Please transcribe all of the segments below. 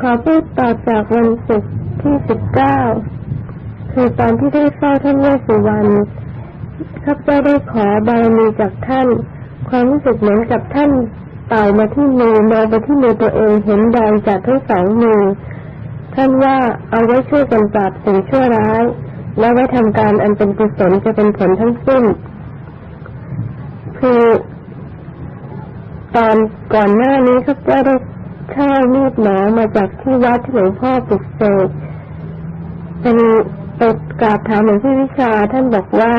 ขอพูดต่อจากวันศุกร์ที่สิบเก้าคือตอนที่ได้เฝ้าท่านเวสสุวรรณข้าพเจ้าได้ขอบารมีจากท่าน ความรู้สึกเหมือนกับท่านเป่ามาที่มือมองไปที่มือตัวเองเห็นแดงจากทั้งสองมือ ท่านว่าเอาไว้ช่วยกันปราบสิ่งชั่วร้าย และไว้ทำการอันเป็นกุศลจะเป็นผลทั้งสิ้น คือ ตอนก่อนหน้านี้ข้าพเจ้าได้ ช่ามีดหมอมาจากที่วัดที่หลวงพ่อปลุกเสกเป็นไปกราบถามหลวงพี่วิชาท่านบอกว่า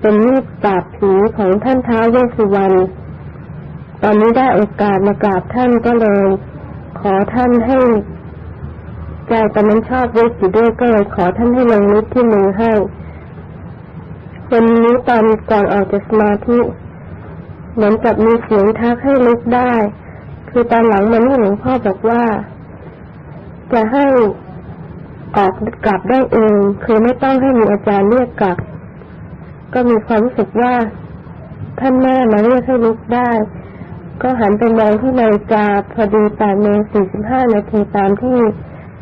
เป็นมีดปราบผีของท่านท้าวเวสสุวรรณตอนนี้ได้โอกาสมากราบท่านก็เลย ขอท่านให้ใจตอนนั้นชอบเวสอยู่ด้วยก็เลยขอท่านให้ลงนิดที่มือให้วันนี้ตอนก่อนออกจากสมาธิเหมือนกับมีเสียงทักให้ลุกได้ คือตอนหลังมันี่หลวงพ่อบอกว่า จะให้ออกกลับได้เอง คือไม่ต้องให้มีอาจารย์เรียกกลับ ก็มีความรู้สึกว่า ท่านแม่มาเรียกให้ลุกได้ ก็หันไปมองที่นาฬิกาพอดีแปดโมงสี่สิบห้านาทีตามที่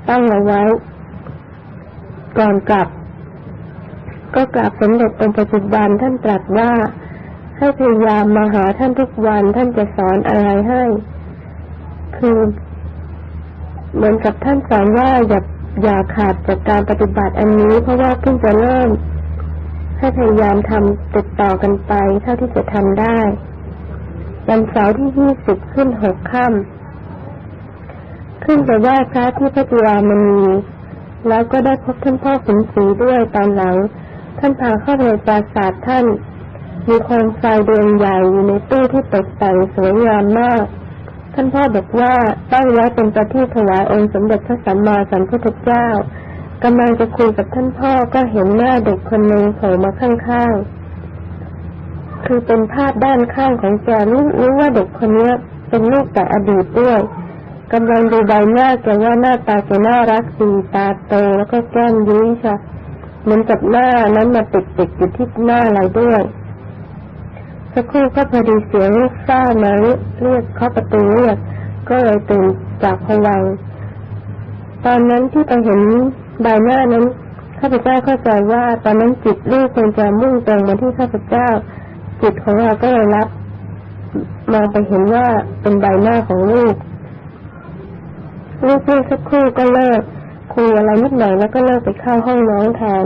ตั้งเอาไว้ ก่อนกลับ ก็กลับสมเด็จเป็นปัจจุบันท่านตรัสว่าให้พยายามมาหาท่านทุกวันท่านจะสอนอะไรให้ คือ เหมือนกับท่านสอนว่าอย่าอย่าขาดจากการปฏิบัติอันนี้ เพราะว่าเพิ่งจะเริ่มให้พยายามทำติดต่อกันไป เท่าที่จะทำได้วันเสาร์ที่ยี่สิบขึ้นหกค่ำขึ้นไปไหว้พระที่พระจุฬามณีแล้วก็ได้พบท่านพ่อขุนศรีด้วยตอนหลัง ท่านพาเข้าไปในปราสาทท่าน มีโคมไฟดวงใหญ่อยู่ในตู้ที่ตกแต่งสวยงามมาก ท่านพ่อบอกว่าตั้งไว้เป็นประทีปถวายองค์สมเด็จพระสัมมาสัมพุทธเจ้ากำลังจะคุยกับท่านพ่อก็เห็นหน้าเด็กคนหนึ่งโผล่มาข้างๆ คือเป็นภาพด้านข้างของแกรู้รู้ว่าเด็กคนนี้เป็นลูกแต่อดีตด้วยกำลังดูใบหน้าแกว่าหน้าตาแกน่ารักดีตาโตแล้วก็แก้มยุ้ยค่ะเหมือนกับหน้านั้นมาติดติดอยู่ที่หน้าเราด้วย สักครู่ก็พอดีเสียงลูกซ่ามาเรียกเข้าประตูเรียกก็เลยตื่นจากพวังตอนนั้นที่ไปเห็นใบหน้านั้นข้าพเจ้าเข้าใจว่า ตอนนั้นจิตลูกควรจะมุ่งตรงมาที่ข้าพเจ้า จิตของเราก็เลยรับมองไปเห็นว่าเป็นใบหน้าของลูกลูกเพื่อสักครู่ก็เลิกคุยอะไรนิดหน่อยแล้วก็เลิกไปเข้าห้องน้องแทน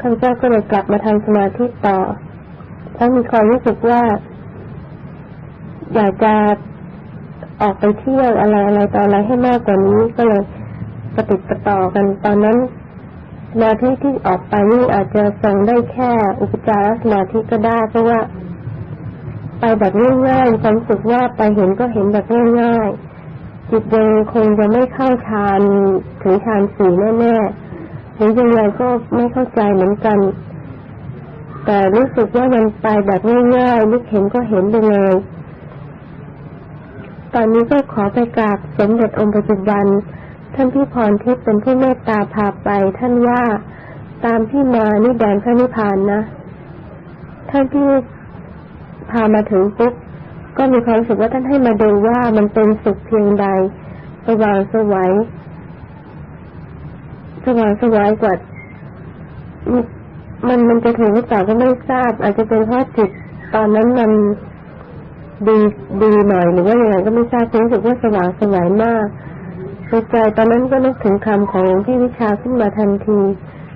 ข้าพเจ้าก็เลยกลับมาทำสมาธิต่อ ทั้งมีความรู้สึกว่า อยากจะออกไปเที่ยวอะไรอะไรต่ออะไรให้มากกว่านี้ก็เลยปฏิปต่อกันตอนนั้นสมาธิที่ออกไปนี่อาจจะส่งได้แค่อุปจารสมาธิก็ได้เพราะว่า ไปแบบง่ายๆความสึกว่าไปเห็นก็เห็นแบบง่ายๆจิตยังคงจะไม่เข้าฌานถึงฌานสี่แน่ๆหรือยังไงก็ไม่เข้าใจเหมือนกัน แต่รู้สึกว่ามันไปแบบง่ายๆนึกเห็นก็เห็นไปเลย ตอนนี้ก็ขอไปกราบสมเด็จองค์ปัจจุบัน ท่านพี่พรทิพย์เป็นผู้เมตตาพาไป ท่านว่าตามที่มานี่แดนพระนิพพานนะ ท่านพี่พามาถึงปุ๊บก็มีความรู้สึกว่าท่านให้มาดูว่ามันเป็นสุขเพียงใดสว่างสวัยสว่างสวายกว่า มันมันจะถูกหรือเปล่าก็ไม่ทราบ อาจจะเป็นเพราะจิตตอนนั้นมันดีดีหน่อยหรือว่าอย่างไรก็ไม่ทราบรู้สึกว่าสว่างสวายมากในใจตอนนั้นก็นึกถึงคำของที่วิชาขึ้นมาทันที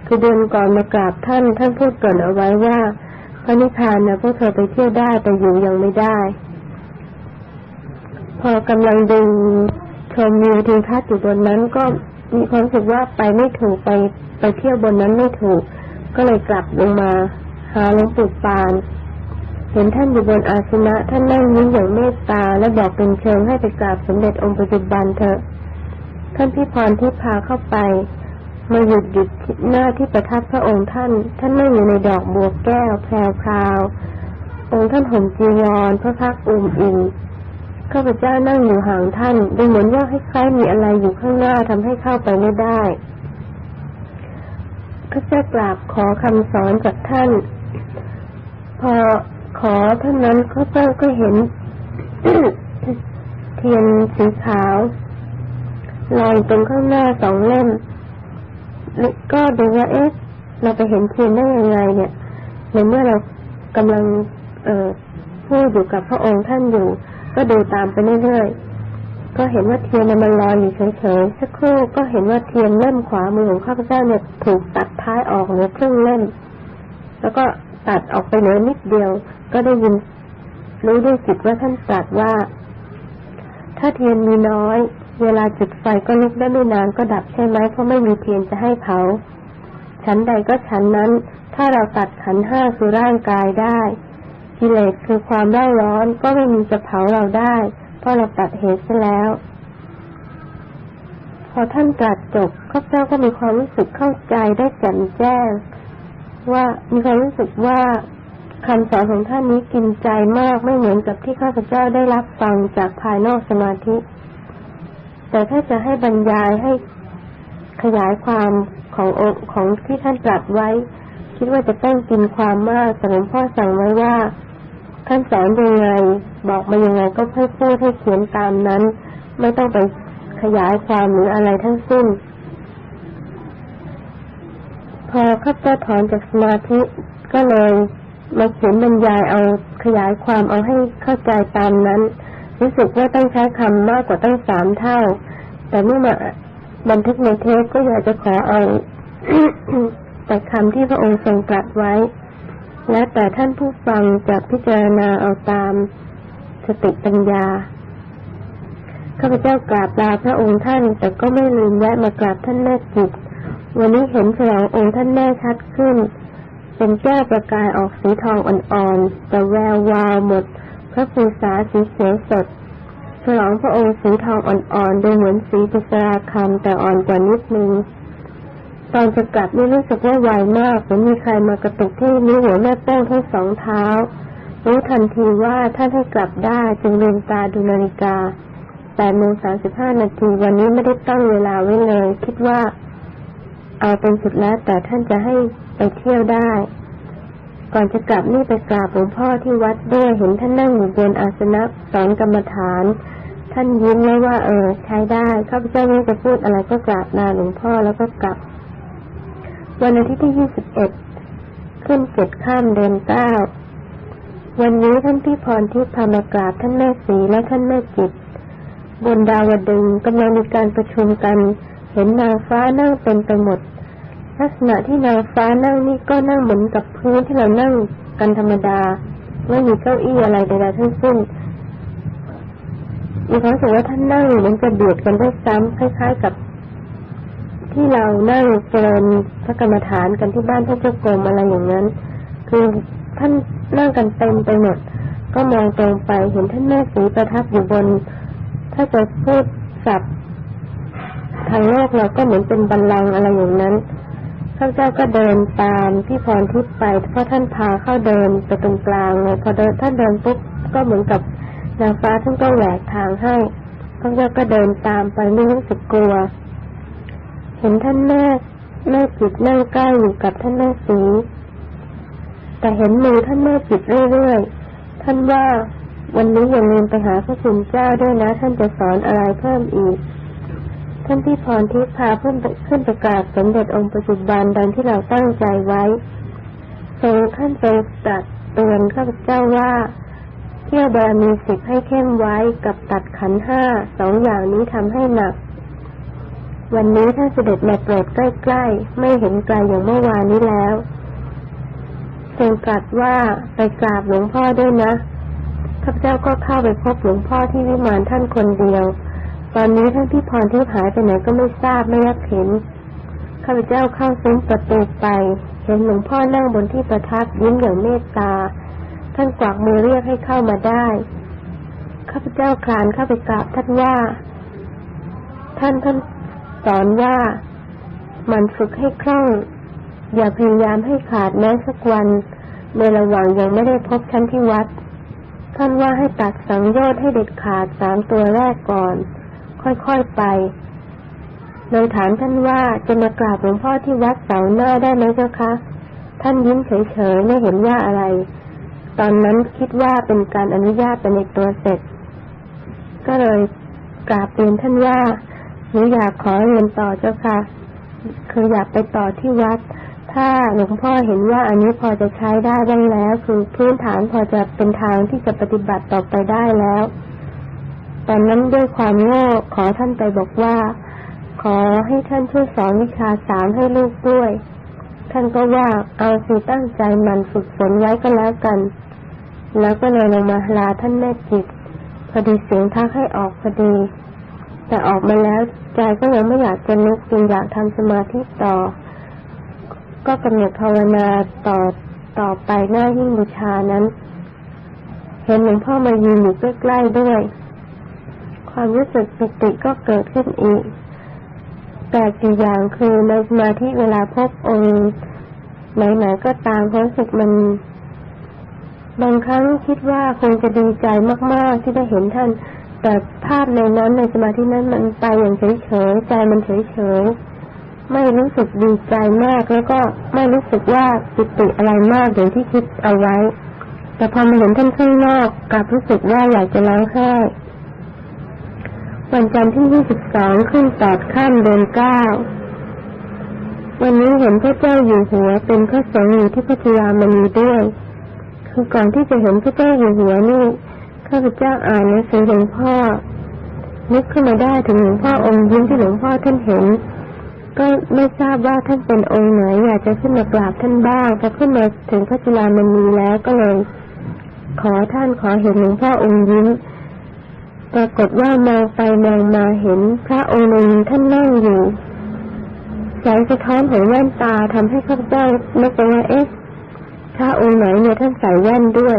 คือเดือนก่อนมากราบท่านท่านพูดก่อนเอาไว้ว่าพระนิพพานนะพวกเธอไปเที่ยวได้แต่อยู่ยังไม่ได้ พอกำลังดึงชมวิวทิวทัศน์อยู่บนนั้นก็มีความรู้สึกว่าไปไม่ถูกไปไปเที่ยวบนนั้นไม่ถูก ก็เลยกลับลงมา หาหลวงปู่ปาน เห็นท่านอยู่บนอาสนะท่านนั่งยิ้มอย่างเมตตาและบอกเป็นเชิงให้ไปกราบสมเด็จองค์ปัจจุบันเถอะท่านพี่พรที่พาเข้าไป มาหยุดหยุดหน้าที่ประทับพระองค์ท่าน ท่านนั่งอยู่ในดอกบัวแก้วแพรวพราวองค์ท่านห่มจีวรพระพักอุ่มอิ่มข้าพเจ้านั่งอยู่ห่างท่านดูเหมือนว่าคล้ายๆมีอะไรอยู่ข้างหน้าทำให้เข้าไปไม่ได้ ข้าพเจ้ากราบขอคำสอนจากท่าน พอขอท่านนั้นข้าพเจ้าก็เห็น เทียนสีขาวลอยตรงข้างหน้าสองเล่มก็ดูว่าเอ๊ะเราไปเห็นเทียนได้ยังไงเนี่ยในเมื่อเรากำลัง เอ่อพูดอยู่กับพระองค์ท่านอยู่ ก็ดูตามไปเรื่อยๆ ก็เห็นว่าเทียนมันลอยอยู่เฉยๆสักครู่ก็เห็นว่าเทียนเล่มขวามือของข้าพเจ้าเนี่ยถูกตัดท้ายออกเหลือครึ่งเล่ม แล้วก็ตัดออกไปเหลือนิดเดียว ก็ได้ยินรู้ด้วยจิตว่าท่านตรัสว่า ถ้าเทียนมีน้อย เวลาจุดไฟก็ลุกได้ไม่นานก็ดับใช่ไหมเพราะไม่มีเทียนจะให้เผาชั้นใดก็ชั้นนั้น ถ้าเราตัดขันห้าคือร่างกายได้ กิเลสคือความได้ร้อนก็ไม่มีจะเผาเราได้ เพราะเราตัดเหตุซะแล้ว พอท่านตรัสจบข้าพเจ้าก็มีความรู้สึกเข้าใจได้แจ่มแจ้ง ว่ามีความรู้สึกว่าคำสอนของท่านนี้กินใจมากไม่เหมือนกับที่ข้าพเจ้าได้รับฟังจากภายนอกสมาธิ แต่ถ้าจะให้บรรยายให้ขยายความขององค์ของที่ท่านตรัสไว้ คิดว่าจะต้องกินความมากแต่หลวงพ่อสั่งไว้ว่า ท่านสอนยังไง บอกมายังไงก็ให้พูดให้เขียนตามนั้น ไม่ต้องไปขยายความหรืออะไรทั้งสิ้น พอข้าพเจ้าถอนจากสมาธิก็เลยมาเขียนบรรยายเอาขยายความเอาให้เข้าใจตามนั้น รู้สึกว่าต้องใช้คำมากกว่าตั้งสามเท่า แต่เมื่อมาบันทึกในเทปก็อยากจะขอเอาแต่คำที่พระองค์ทรงตรัสไว้ และแต่ท่านผู้ฟังจะพิจารณาเอาตามสติปัญญา ข้าพเจ้ากราบลาพระองค์ท่าน แต่ก็ไม่ลืมแวะมากราบท่านแม่จิต วันนี้เห็นฉลององค์ท่านแม่ชัดขึ้น เป็นแก้วประกายออกสีทองอ่อนๆ แต่แวววาวหมด พระภูษาสีเขียวสด ฉลองพระองค์สีทองอ่อนๆดูเหมือนสีปิศราคำแต่อ่อนกว่านิดนึง ตอนจะกลับนี่รู้สึกว่าไวมากเหมือนมีใครมากระตุกที่นิ้วหัวแม่โป้งทั้งสองเท้า รู้ทันทีว่าท่านให้กลับได้จึงลืมตาดูนาฬิกาแปดโมงสามสิบห้านาทีวันนี้ไม่ได้ตั้งเวลาไว้เลย คิดว่า เอาเป็นสุดแล้ว แต่ท่านจะให้ไปเที่ยวได้ ก่อนจะกลับนี่ไปกราบหลวงพ่อที่วัดด้วยเห็นท่านนั่งอยู่บนอาสนะสอนกรรมฐาน ท่านยิ้มแล้วว่า เออ ใช้ได้ข้าพเจ้าไม่จะพูดอะไรก็กราบลาหลวงพ่อแล้วก็กลับ วันอาทิตย์ที่ยี่สิบเอ็ดขึ้นเจ็ดข้ามเดือนเก้า วันนี้ท่านพี่พรที่พามากราบท่านแม่สีและท่านแม่จิต บนดาวดึงกำลังมีการประชุมกัน เห็นนางฟ้านั่งเต็มไปหมด ลักษณะที่นางฟ้านั่งนี่ก็นั่งเหมือนกับพื้นที่เรานั่งกันธรรมดา ไม่มีเก้าอี้อะไรใดๆทั้งสิ้นมีความรู้สึกว่าท่านนั่งเหมือนจะเบียดกันด้วยซ้ำคล้าย ๆ กับ ที่เรานั่งเจริญพระกรรมฐานกันที่บ้านพระเจ้ากมอะไรอย่างนั้น คือท่านนั่งกันเต็มไปหมด ก็มองตรงไปเห็นท่านแม่สีประทับอยู่บน ถ้าจะพูดสับทางโลกเราก็เหมือนเป็นบันลังอะไรอย่างนั้นข้าเจ้าก็เดินตามพี่พรทิพย์ไปเพราะท่านพาเข้าเดินไปตรงกลางเลยพอเดินท่านเดินปุ๊บก็เหมือนกับนางฟ้าท่านก็แหวกทางให้ข้าเจ้าก็เดินตามไปไม่รู้สึกกลัว เห็นท่านแม่แม่จิตนั่งใกล้อยู่กับท่านแม่สี แต่เห็นมือท่านแม่จิตเรื่อยๆ ท่านว่าวันนี้อย่าลืมไปหาพระคุณเจ้าด้วยนะ ท่านจะสอนอะไรเพิ่มอีก ท่านที่พรทิพย์พาขึ้นไปขึ้นประกาศสมเด็จองค์ปัจจุบันดังที่เราตั้งใจไว้ทรงท่านทรงตรัสเตือนข้าพเจ้าว่า เที่ยวบารมีสิบให้เข้มไว้กับตัดขันห้าสองอย่างนี้ทำให้หนัก วันนี้ท่าเสด็จมาโปรดใกล้ๆ ไม่เห็นไกลอย่างเมื่อวานนี้แล้วทรงตรัสว่าไปกราบหลวงพ่อด้วยนะข้าพเจ้าก็เข้าไปพบหลวงพ่อที่วิมานท่านคนเดียว ตอนนี้ท่านพี่พรที่หายไปไหนก็ไม่ทราบไม่ยักเห็นข้าพเจ้าเข้าซุ้มประตูไป เห็นหลวงพ่อนั่งบนที่ประทับยิ้มอย่างเมตตา ท่านกวักมือเรียกให้เข้ามาได้ข้าพเจ้าคลานเข้าไปกราบท่านว่า ท่านท่าน สอนว่ามันฝึกให้คล่อง อย่าพยายามให้ขาดแม้สักวันในระหว่างยังไม่ได้พบชั้นที่วัด ท่านว่าให้ตัดสังโยชน์ให้เด็ดขาดสามตัวแรกก่อน ค่อยๆไปเลยถามท่านว่าจะมากราบหลวงพ่อที่วัดเสาหน้าได้ไหมเจ้าคะ ท่านยิ้มเฉยๆไม่เห็นว่าอะไร ตอนนั้นคิดว่าเป็นการอนุญาตไปในตัวเสร็จ ก็เลยกราบเรียนท่านว่า หนูอยากขอเรียนต่อเจ้าค่ะ คืออยากไปต่อที่วัด ถ้าหลวงพ่อเห็นว่าอันนี้พอจะใช้ได้บ้างแล้ว คือพื้นฐานพอจะเป็นทางที่จะปฏิบัติต่อไปได้แล้ว ตอนนั้นด้วยความโง่ขอท่านไปบอกว่า ขอให้ท่านช่วยสอนวิชาสามให้ลูกด้วย ท่านก็ว่าเอาสิตั้งใจมันฝึกฝนไว้ก็แล้วกัน แล้วก็เลยลงมาลาท่านแม่จิตพอดีเสียงทักให้ออกพอดี แต่ออกมาแล้วใจก็ยังไม่อยากจะลุกจึงอยากทำสมาธิต่อ ก็กำหนดภาวนาต่อต่อไปหน้ายิ่งบูชานั้น เห็นหลวงพ่อมายืนอยู่ใกล้ๆด้วย ความรู้สึกปิติก็เกิดขึ้นอีกแต่กี่อย่างคือในสมาธิเวลาพบองค์ไหนๆก็ตามความรู้สึกมัน บางครั้งคิดว่าคงจะดีใจมากๆที่ได้เห็นท่าน แต่ภาพในนั้นในสมาธินั้นมันไปอย่างเฉยๆใจมันเฉยๆไม่รู้สึกดีใจมากแล้วก็ไม่รู้สึกว่าปิติอะไรมากอย่างที่คิดเอาไว้ แต่พอมาเห็นท่านข้างนอกกลับรู้สึกว่าอยากจะร้องไห้วันจันทร์ที่ 22 ขึ้นแปดข้ามเดือนเก้าวันนี้เห็นพระเจ้าอยู่หัวเป็นพระสงฆ์อยู่ที่พัทยามณีด้วย คือก่อนที่จะเห็นพระเจ้าอยู่หัวนี่ ข้าพเจ้าอ่านหนังสือหลวงพ่อ นึกขึ้นมาได้ถึงหลวงพ่อองค์ยิ้มที่หลวงพ่อท่านเห็น ก็ไม่ทราบว่าท่านเป็นองค์ไหนอยากจะขึ้นมากราบท่านบ้างพอขึ้นมาถึงพระจุลามณีแล้วก็เลย ขอท่านขอเห็นหลวงพ่อองค์ยิ้มปรากฏว่ามองไปมองมาเห็นพระองค์หนึ่งท่านนั่งอยู่แสงสะท้อนของแว่นตาทำให้ข้าพเจ้านึกไปว่าเอ๊ะพระองค์ไหนเนี่ยท่านใส่แว่นด้วย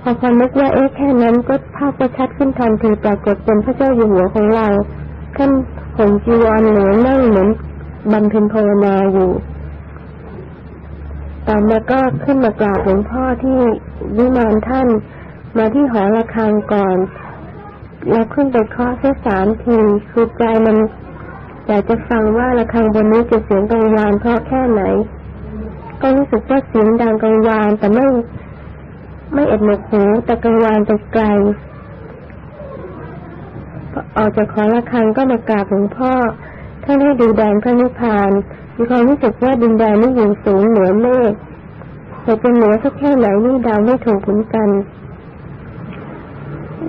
พอพอนึกว่าเอ๊ะแค่นั้นก็ภาพก็ชัดขึ้นทันทีปรากฏเป็นพระเจ้าอยู่หัวของเราท่านห่มจีวรเหลือนั่งเหมือนบำเพ็ญภาวนาอยู่ต่อมาก็ขึ้นมากราบหลวงพ่อที่วิมานท่านมาที่หอระฆังก่อน แล้วขึ้นไปเคาะแค่สามทีคือใจมันอยากจะฟังว่าระฆังบนนี้จะเสียงกังวานเพราะแค่ไหน ก็รู้สึกว่าเสียงดังกังวานแต่ไม่ ไม่เอ็ดหนวกหูแต่กังวานไปไกลออกจากขอระฆังก็มากราบหลวงพ่อท่านให้ดูแดนพระนิพพานมีความรู้สึกว่าดินแดนนี้อยู่สูงเหนือเมฆแต่จะเหนือสักแค่ไหนนี่ดาวไม่ถูกเหมือนกัน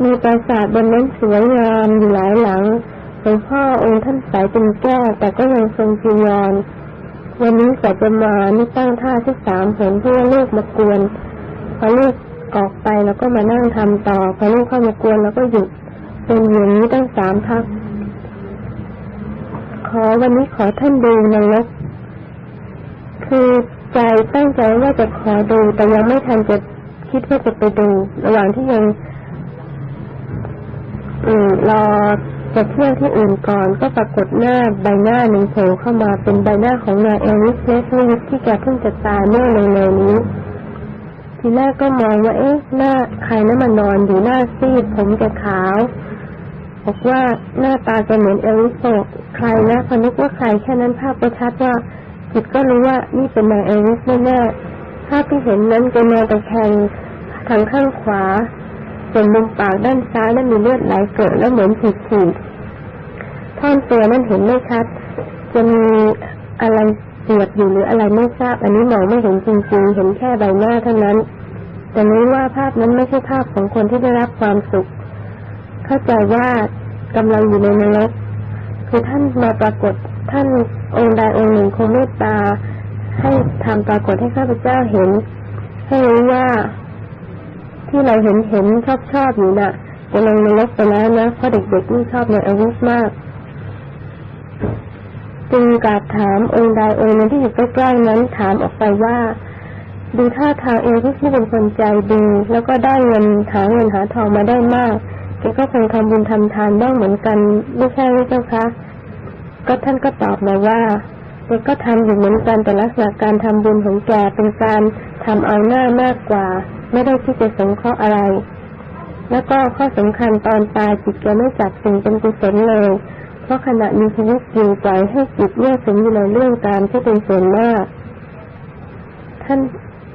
มีปราสาทบนนั้นสวยงามอยู่หลายหลังหลวงพ่อองค์ท่านใสเป็นแก้วแต่ก็ยังทรงจีวรวันนี้กว่าจะมานี่ตั้งท่าที่สามเห็นเพื่อเลูกมากวนพอลูก ออกไปแล้วก็มานั่งทำต่อพอลูกเข้ามากวนแล้วก็หยุดเป็นอย่างนี้ตั้งสามพัก ขอวันนี้ขอท่านดูนรกคือใจตั้งใจว่าจะขอดูแต่ยังไม่ทันจะคิดว่าจะไปดู ระหว่างที่ยังอืมรอจะเที่ยวที่อื่นก่อนก็ปรากฏหน้าใบหน้าหนึ่งโผล่เข้ามาเป็นใบหน้าของนายเอลิสเลสลิสที่แกเพิ่งจะตายเมื่อเร็วๆนี้ ทีแรกก็มองว่า เอ๊ะ หน้าใครนั่นมานอนอยู่หน้าซีดผมจะขาว บอกว่าหน้าตาจะเหมือนเอลิสบอกใครนะพนึกว่าใครแค่นั้นภาพประชัดว่าจิตก็รู้ว่านี่เป็นนายเอลิสแน่ๆภาพที่เห็นนั้นจะนอนตะแคงทางข้างขวาส่วนมุมปากด้านซ้ายนั้นมีเลือดไหลเกิดแล้วเหมือนฉีดฉีดท่อนตัวนั้นเห็นไม่ชัดจะมีอะไร เสียบอยู่หรืออะไรไม่ทราบ อันนี้มองไม่เห็นจริงๆ เห็นแค่ใบหน้าเท่านั้น แต่รู้ว่าภาพนั้นไม่ใช่ภาพของคนที่ได้รับความสุข เข้าใจว่ากำลังอยู่ในนรก คือท่านมาปรากฏท่านองค์ใดองค์หนึ่งคงเมตตา ให้ทำปรากฏให้ข้าพเจ้าเห็น ให้รู้ว่า ที่เราเห็นเห็นชอบชอบอยู่น่ะจะลงนรกไปแล้วนะเพราะเด็กๆนี่ชอบในอาวุธมาก จึงกราบถามองค์ใดองค์นึ่งที่อยู่ใกล้ๆนั้นถามออกไปว่า ดูท่าทางเอริสที่เป็นคนใจดีแล้วก็ได้เงินหาเงินหาทองมาได้มากแกก็คงทำบุญทำทานบ้างเหมือนกันไม่ใช่ไหมเจ้าคะก็ท่านก็ตอบมาว่าแกก็ทำอยู่เหมือนกันแต่ลักษณะการทำบุญของแกเป็นการทำเอาหน้ามากกว่า ไม่ได้ที่จะสงเคราะห์อะไร แล้วก็ข้อสำคัญตอนตายจิตแกไม่จับสิ่งเป็นกุศลเลย เพราะขณะมีชีวิตอยู่ปล่อยให้จิตเมื่อสมอยู่ในเรื่องการที่เป็นส่วนมาก ท่าน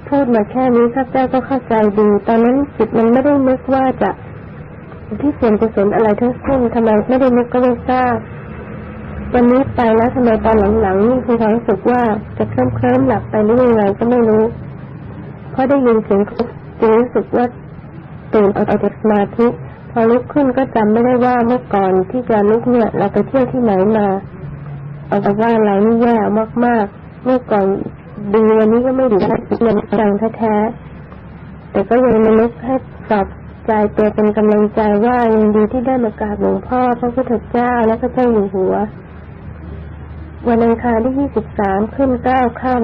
พูดมาแค่นี้ข้าพเจ้าก็เข้าใจดี ตอนนั้นจิตมันไม่ได้นึกว่าจะที่ส่วนกุศลอะไรทั้งสิ้นทำไมไม่ได้นึกก็ไม่ทราบวันนี้ไปแล้วทำไมตอนหลังๆนี่คือความรู้สึกว่าจะเคลิ้มเคลิ้มหลับไปหรือยังไงก็ไม่รู้ เพราะได้ยินเสียงครุกจึงรู้สึกว่าตื่นออกจากสมาธิ พอลุกขึ้นก็จำไม่ได้ว่าเมื่อก่อนที่จะลุกเนี่ย เราไปเที่ยวที่ไหนมาเอาแต่ว่าเรานี่แย่มากๆ เมื่อก่อนดีวันนี้ก็ไม่ดีแล้วเงินจังแท้ๆแต่ก็ยังม่นึกให้สอบใจตัวเป็นกำลังใจว่ายังดีที่ได้มากราบหลวงพ่อพระพุทธเจ้าและพระเจ้าอยู่หัว วันอังคารที่23ขึ้นเก้าค่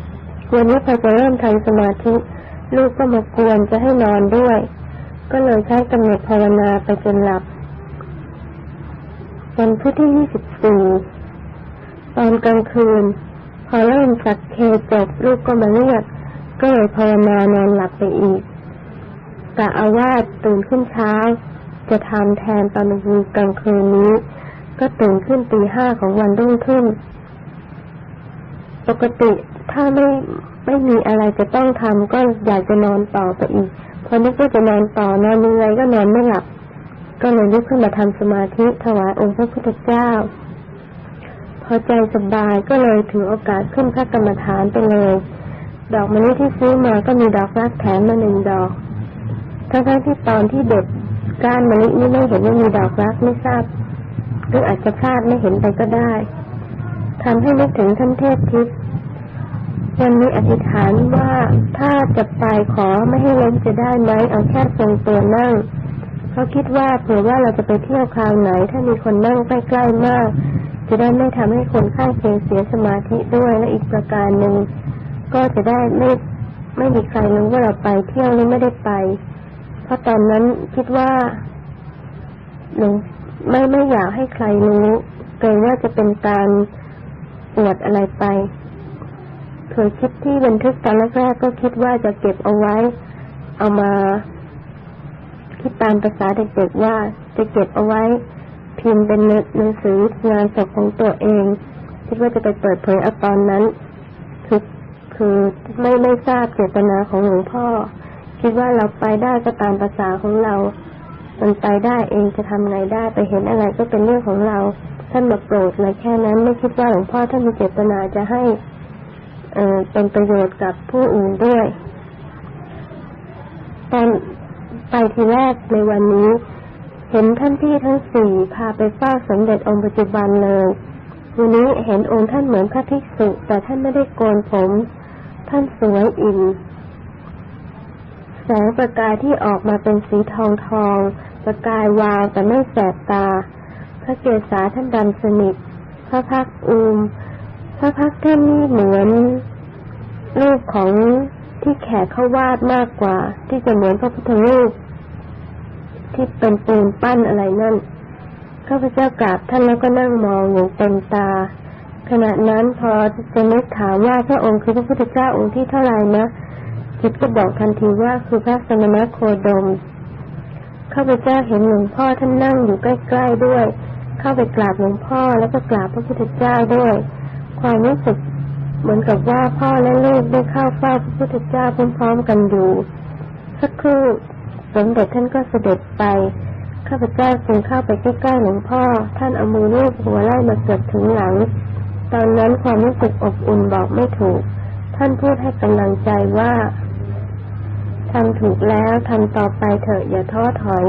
ำวันนี้พอจะเริ่มทำสมาธิ ลูกก็มากวนจะให้นอนด้วย ก็เลยใช้กำหนดภาวนาไปจนหลับ วันพุธที่ 24 ตอนกลางคืน พอเริ่มสักเคจบลูกก็มาเรียก ก็เลยภาวนานอนหลับไปอีกกะเอาว่าตื่นขึ้นเช้า จะทำแทนตอนกลางคืนนี้ ก็ตื่นขึ้นตีห้าของวันรุ่งขึ้น ปกติถ้าไม่ไม่มีอะไรจะต้องทำก็อยากจะนอนต่อไปอีก พอนึกว่าจะนอนต่อนอนยังไงก็นอนไม่หลับ ก็เลยลุกขึ้นมาทำสมาธิถวายองค์พระพุทธเจ้า พอใจสบายก็เลยถือโอกาสขึ้นพระกรรมฐานไปเลย ดอกมะลิที่ซื้อมาก็มีดอกรักแถมมาหนึ่งดอกทั้งๆที่ตอนที่เด็ดก้านมะลินี่ไม่เห็นว่ามีดอกรักไม่ทราบหรืออาจจะพลาดไม่เห็นไปก็ได้ทำให้นึกถึงท่านเทพทิพย์ วันนี้อธิษฐานว่าถ้าจะไปขอไม่ให้ล้มจะได้ไหมเอาแค่ทรงตัวนั่งเพราคิดว่าเผื่อว่าเราจะไปเที่ยวคราวไหน ถ้ามีคนนั่งใกล้ๆมาก จะได้ไม่ทำให้คนข้างเคียงเสียสมาธิด้วยและอีกประการหนึ่งก็จะได้ไม่ไม่มีใครรู้ว่าเราไปเที่ยวหรือไม่ได้ไป เพราะตอนนั้นคิดว่าหนูไม่ไม่อยากให้ใครรู้เกรงว่าจะเป็นการอวดอะไรไป เคยคิดที่บันทึกตอนแรกๆก็คิดว่าจะเก็บเอาไว้ เอามา คิดตามภาษาเด็กๆว่าจะเก็บเอาไว้ พิมพ์เป็นหนังสืองานศพของตัวเองคิดว่าจะไปเปิดเผยเอาตอนนั้น คือคือไม่ไม่ทราบเจตนาของหลวงพ่อ คิดว่าเราไปได้ก็ตามภาษาของเรามันไปได้เองจะทำไงได้ไปเห็นอะไรก็เป็นเรื่องของเรา ท่านมาโปรดเลยแค่นั้นไม่คิดว่าหลวงพ่อท่านมีเจตนาจะให้ เออเป็นประโยชน์กับผู้อื่นด้วยตอนไปทีแรกในวันนี้ เห็นท่านพี่ทั้งสี่พาไปเฝ้าสมเด็จองค์ปัจจุบันเลยวันนี้เห็นองค์ท่านเหมือนพระภิกษุ แต่ท่านไม่ได้โกนผม ท่านสวยอิ่มแสงประกายที่ออกมาเป็นสีทองทอง ประกายวาวแต่ไม่แสบตา พระเกศาท่านดำสนิท พระพักอูม พระพักท่านนี่เหมือนรูปของที่แขกเขาวาดมากกว่า ที่จะเหมือนพระพุทธรูปที่เป็นปูนปั้นอะไรนั่นข้าพเจ้ากราบท่านแล้วก็นั่งมองอย่างเต็มตา ขณะนั้นพอจะนึกถามว่าพระองค์คือพระพุทธเจ้าองค์ที่เท่าไหร่นะจิตก็บอกทันทีว่าคือพระสมณโคดมข้าพเจ้าเห็นหลวงพ่อท่านนั่งอยู่ใกล้ๆด้วย เข้าไปกราบหลวงพ่อแล้วก็กราบพระพุทธเจ้าด้วย ความรู้สึกเหมือนกับว่าพ่อและลูกได้เข้าเฝ้าพระพุทธเจ้าพร้อมๆกันอยู่ สักครู่สมเด็จท่านก็เสด็จไป ข้าพเจ้าจึงเข้าไปใกล้ๆหลวงพ่อ ท่านเอามือลูบหัวไล่มาเกือบถึงหลัง ตอนนั้นความรู้สึกอบอุ่นบอกไม่ถูก ท่านพูดให้กำลังใจว่าทำถูกแล้วทำต่อไปเถอะอย่าท้อถอย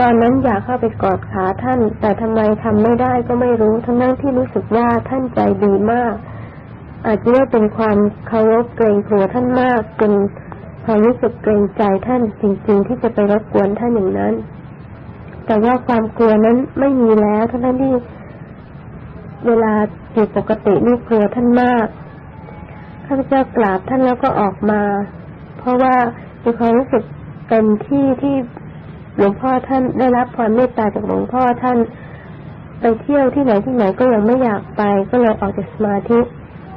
ตอนนั้นอยากเข้าไปกอดขาท่าน แต่ทำไมทำไม่ได้ก็ไม่รู้ทั้งนั้นที่รู้สึกว่าท่านใจดีมาก อาจจะเป็นความเคารพเกรงกลัวท่านมากจนความรู้สึกเกรงใจท่านจริง ๆ ที่จะไปรบกวนท่านอย่างนั้น แต่ว่าความกลัวนั้นไม่มีแล้วทั้งนั้นที่เวลาอยู่ปกตินี่กลัวท่านมากข้าพเจ้ากราบท่านแล้วก็ออกมา เพราะว่ามีความรู้สึกเต็มที่ที่ หลวงพ่อท่านได้รับความเมตตาจากหลวงพ่อท่านไปเที่ยวที่ไหนที่ไหนก็ยังไม่อยากไป ก็เลยออกจากสมาธิ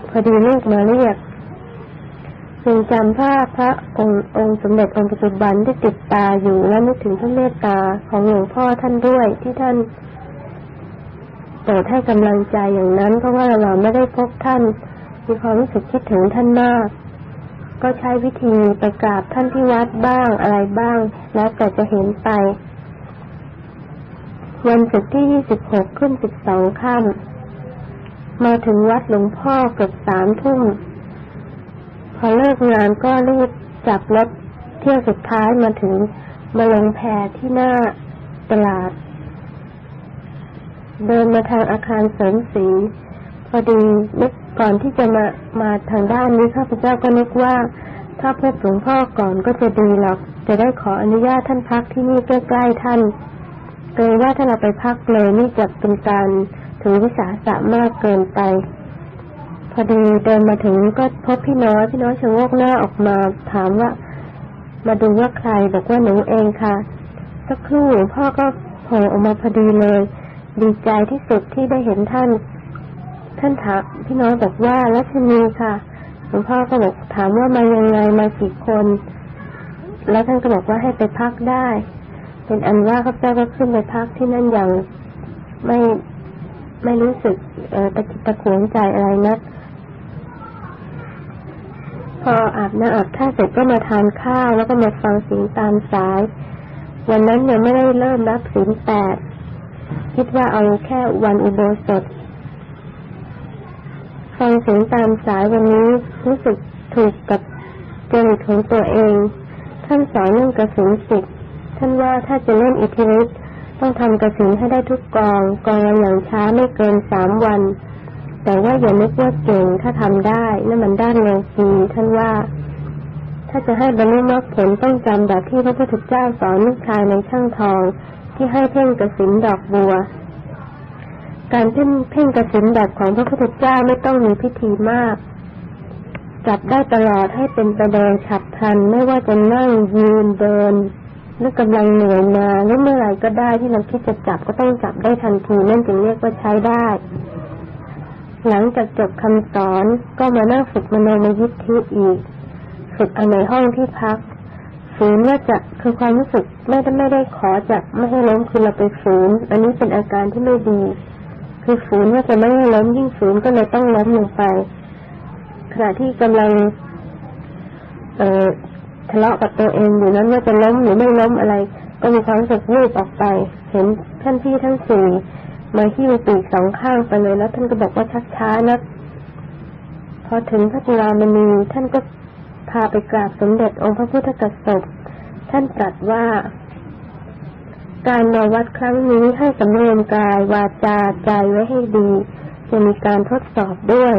พอดีลูกมาเรียกจึงจำภาพพระองค์องค์สมเด็จองค์ปัจจุบันที่ติดตาอยู่และนึกถึงพระเมตตาของหลวงพ่อท่านด้วยที่ท่านโปรดให้กำลังใจอย่างนั้น เพราะว่าเราไม่ได้พบท่านมีความรู้สึกคิดถึงท่านมาก ก็ใช้วิธีไปกราบท่านที่วัดบ้างอะไรบ้าง แล้วแต่จะเห็นไป วันศุกร์ที่26ขึ้น12ค่ำมาถึงวัดหลวงพ่อเกือบสามทุ่มพอเลิกงานก็รีบจับรถเที่ยวสุดท้ายมาถึงมาลงแพที่หน้าตลาด เดินมาทางอาคารเสริมสีพอดีนึก ก่อนที่จะมามาทางด้านนี้ข้าพเจ้าก็นึกว่า ถ้าพบหลวงพ่อก่อนก็จะดีหรอก จะได้ขออนุญาตท่านพักที่นี่ใกล้ๆท่านเกรงว่าถ้าเราไปพักเลยนี่จะเป็นการถือวิสาสะมากเกินไป พอดีเดินมาถึงก็พบพี่น้อยพี่น้อยชะโงกหน้าออกมาถามว่า มาดูว่าใครบอกว่าหนูเองค่ะสักครู่พ่อก็โผล่ออกมาพอดีเลย ดีใจที่สุดที่ได้เห็นท่าน ท่านถามพี่น้อยบอกว่ารัชนีค่ะหลวงพ่อก็บอกถามว่ามายังไงมากี่คน แล้วท่านก็บอกว่าให้ไปพักได้ เป็นอันว่าข้าพเจ้าก็ขึ้นไปพักที่นั่นอย่างไม่ไม่รู้สึกตะกิดตะขวงใจอะไรนักพออาบน้ำอาบท่าเสร็จก็มาทานข้าว แล้วก็มาฟังเสียงตามสาย วันนั้นยังไม่ได้เริ่มรับศีลแปดคิดว่าเอาแค่วันอุโบสถ ฟังเสียงตามสายวันนี้รู้สึกถูกกับจริตของตัวเอง ท่านสอนเรื่องกระสุนสิบท่านว่าถ้าจะเล่นอิทธิฤทธิ์ต้องทำกระสุนให้ได้ทุกกองกองละอย่างช้าไม่เกินสามวัน แต่ว่าอย่านึกว่าเก่งถ้าทำได้นั่นมันด้านเร็วปีท่านว่า ถ้าจะให้บรรลุมรรคผลต้องจำแบบที่พระพุทธเจ้าสอนลูกชายในช่างทอง ที่ให้เพ่งกระสินดอกบัว การเพ่งเพ่งกระสินแบบของพระพุทธเจ้าไม่ต้องมีพิธีมาก จับได้ตลอดให้เป็นประเดงฉับพลันไม่ว่าจะนั่งยืนเดินหรือกำลังเหนื่อยมาหรือเมื่อไหร่ก็ได้ที่เราคิดจะจับก็ต้องจับได้ทันทีนั่นจึงเรียกว่าใช้ได้ หลังจากจบคำสอนก็มานั่งฝึกมโนมยิทธิอีก ฝึกเอาในห้องที่พักฝืนว่าจะคือความรู้สึกไม่ได้ไม่ได้ขอจะไม่ให้ล้มคือเราไปฝืน อันนี้เป็นอาการที่ไม่ดี คือฝืนว่าจะไม่ล้มยิ่งฝืนก็เลยต้องล้มลงไป ขณะที่กำลัง เออทะเลาะกับตัวเองอยู่นั้นว่าจะล้มหรือไม่ล้มอะไร ก็มีความรู้สึกวูบออกไป เห็นท่านพี่ทั้งสี่มาที่มปีกสองข้างไปเลยแล้ว ท่านก็บอกว่าชักช้านะพอถึงพระจุลามณีท่านก็พาไปกราบสมเด็จองค์พระพุทธกษัตริย์ท่านตรัสว่า การมาวัดครั้งนี้ให้สำรวมกายวาจาใจไว้ให้ดีจะมีการทดสอบด้วย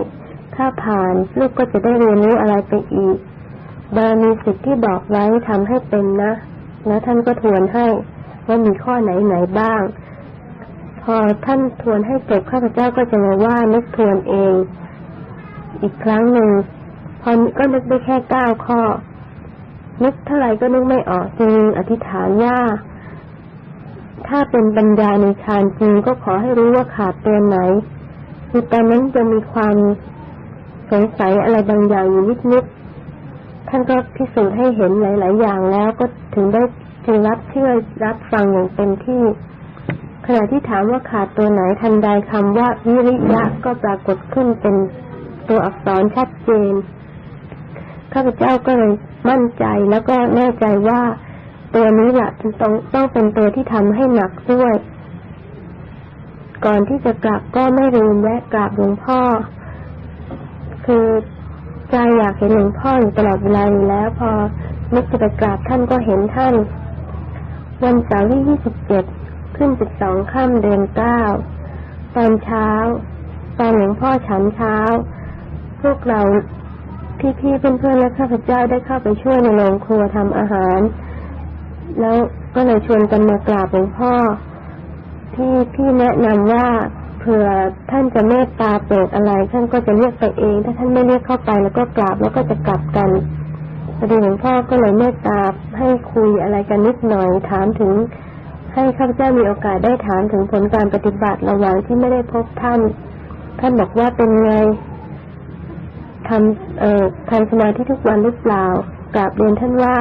ถ้าผ่านลูกก็จะได้เรียนรู้อะไรไปอีกบารมีสิทธิ์ที่บอกไว้ทำให้เป็นนะ แล้วท่านก็ทวนให้ว่ามีข้อไหนไหนบ้าง พอท่านทวนให้จบข้าพเจ้าก็จะมาว่านึกทวนเอง อีกครั้งหนึ่งพอก็นึกได้แค่เก้าข้อ นึกเท่าไหร่ก็นึกไม่ออกจึงอธิษฐานว่า ถ้าเป็นปัญญาในฌานจริงก็ขอให้รู้ว่าขาดตัวไหน คือตอนนั้นจะมีความสงสัยอะไรบางอย่างอยู่นิดๆ ท่านก็พิสูจน์ให้เห็นหลาย ๆ อย่างแล้วก็ถึงได้จึงรับเชื่อรับฟังอย่างเต็มที่ ขณะที่ถามว่าขาดตัวไหนทันใดคำว่าวิริยะก็ปรากฏขึ้นเป็นตัวอักษรชัดเจนข้าพเจ้าก็เลยมั่นใจแล้วก็แน่ใจว่า ตัวนี้แหละต้องต้องเป็นตัวที่ทำให้หนักด้วย ก่อนที่จะกลับก็ไม่ลืมแวะกราบหลวงพ่อ คือใจอยากเห็นหลวงพ่ออยู่ตลอดเวลาอยู่แล้ว พอนึกจะไปกราบท่านก็เห็นท่าน วันเสาร์ที่ 27 ขึ้น 12 ค่ำเดือน 9 ตอนเช้า ตอนหลวงพ่อฉันเช้า พวกเราพี่ๆเพื่อนๆและข้าพเจ้าได้เข้าไปช่วยในโรงครัวทำอาหาร แล้วก็เลยชวนกันมากราบหลวงพ่อ ที่พี่แนะนำว่าเผื่อท่านจะเมตตาโปรดอะไร ท่านก็จะเรียกไปเอง ถ้าท่านไม่เรียกเข้าไปแล้วก็กราบแล้วก็จะกลับกันพอดีหลวงพ่อก็เลยเมตตาให้คุยอะไรกันนิดหน่อยถามถึง ให้ข้าพเจ้ามีโอกาสได้ถามถึงผลการปฏิบัติระหว่างที่ไม่ได้พบท่าน ท่านบอกว่าเป็นไงทำเอ่อทำสมาธิทุกวันหรือเปล่ากราบเรียนท่านว่า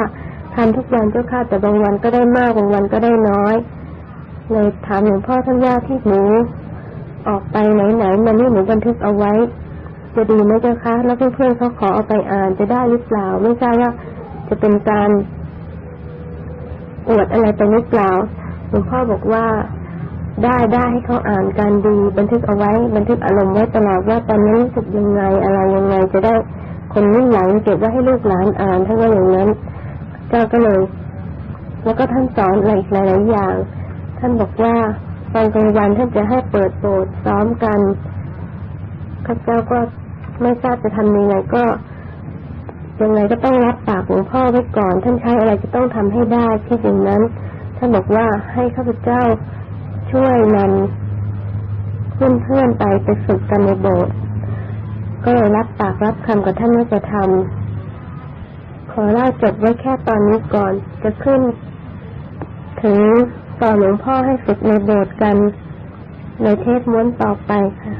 ทำทุกวันเจ้าค่ะแต่บางวันก็ได้มากบางวันก็ได้น้อยเลยถามหลวงพ่อท่านว่าที่หนูออกไปไหนๆมันนี่หนูบันทึกเอาไว้ จะดีไหมเจ้าคะแล้วเพื่อนๆเขาขอเอาไปอ่านจะได้หรือเปล่า ไม่ทราบว่าจะเป็นการอวดอะไรไปหรือเปล่าหลวงพ่อบอกว่าได้ได้ให้เขาอ่านการดี บันทึกเอาไว้ บันทึกอารมณ์ไว้ตลอดว่าตอนนี้รู้สึกยังไงอะไรยังไง จะได้คนรุ่นหลังเก็บไว้ให้ลูกหลานอ่านถ้าว่าอย่างนั้น เจ้าก็เลยแล้วก็ท่านสอนอะไรหลายๆอย่าง ท่านบอกว่าตอนกลางวันท่านจะให้เปิดโบสถ์ซ้อมกันข้าพเจ้าก็ไม่ทราบจะทำยังไงก็ยังไงก็ต้องรับปากหลวงพ่อไว้ก่อน ท่านใช้อะไรจะต้องทำให้ได้ที่อย่างนั้น ท่านบอกว่าให้ข้าพเจ้าช่วยนำเพื่อนๆไปไปฝึกกันในโบสถ์ก็เลยรับปากรับคำกับท่านว่าจะทำ ขอเล่าจบไว้แค่ตอนนี้ก่อน จะขึ้น ถึงต่อนหลวงพ่อให้ฝึกในโบสถ์กัน ในเทศม้วนต่อไปค่ะ